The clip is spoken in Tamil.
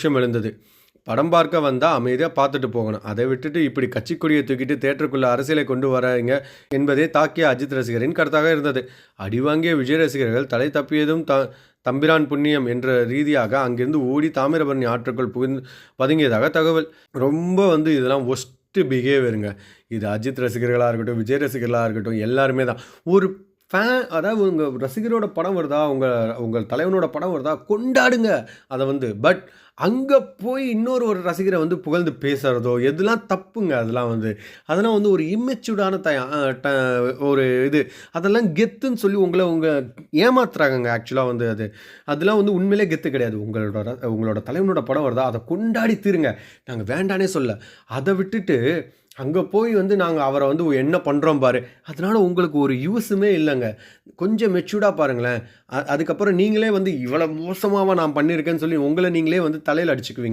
விஷயம் எழுந்தது படம் பார்க்க வந்தால் அமைதியாக பார்த்துட்டு போகணும். அதை விட்டுட்டு இப்படி கட்சிக்கொடியை தூக்கிட்டு தேட்டருக்குள்ளே அரசியலை கொண்டு வராங்க என்பதே தாக்கிய அஜித் ரசிகரின் கருத்தாக இருந்தது. அடிவாங்கிய விஜய் ரசிகர்கள் தலை தப்பியதும் த தம்பிரான் புண்ணியம் என்ற ரீதியாக அங்கிருந்து ஓடி தாமிரபரணி ஆற்றுக்குள் புகுந்து பதுங்கியதாக தகவல். ரொம்ப வந்து இதெல்லாம் ஒஸ்ட்டு பிஹேவியருங்க இது அஜித் ரசிகர்களாக இருக்கட்டும் விஜய் ரசிகர்களாக இருக்கட்டும் எல்லாருமே தான் ஒரு ஃபேன் அதாவது உங்கள் ரசிகரோட படம் வருதா உங்கள் உங்கள் தலைவனோட படம் வருதா கொண்டாடுங்க. அதை வந்து பட் அங்கே போய் இன்னொரு ஒரு ரசிகரை வந்து புகழ்ந்து பேசுகிறதோ எதுலாம் தப்புங்க? அதெல்லாம் வந்து அதெல்லாம் வந்து ஒரு இம்மெச்சூர்டான த ட- ஒரு இது. அதெல்லாம் கெத்துன்னு சொல்லி உங்களை உங்கள் ஏமாத்துறாங்க ஆக்சுவலாக வந்து அது. அதெல்லாம் வந்து உண்மையிலே கெத்து கிடையாது. உங்களோட ர- உங்களோட தலைவனோட படம் வருதா அதை கொண்டாடி தீருங்க. நாங்கள் வேண்டானே சொல்ல. அதை விட்டுட்டு அங்கே போய் வந்து நாங்கள் அவரை வந்து என்ன பண்ணுறோம் பாரு. அதனால் உங்களுக்கு ஒரு யூஸுமே இல்லைங்க. கொஞ்சம் மெச்சூர்டாக பாருங்களேன். அதுக்கப்புறம் நீங்களே வந்து இவ்வளோ மோசமாக நான் பண்ணியிருக்கேன்னு சொல்லி உங்களை நீங்களே வந்து தலையில் அடிச்சுக்குவீங்க.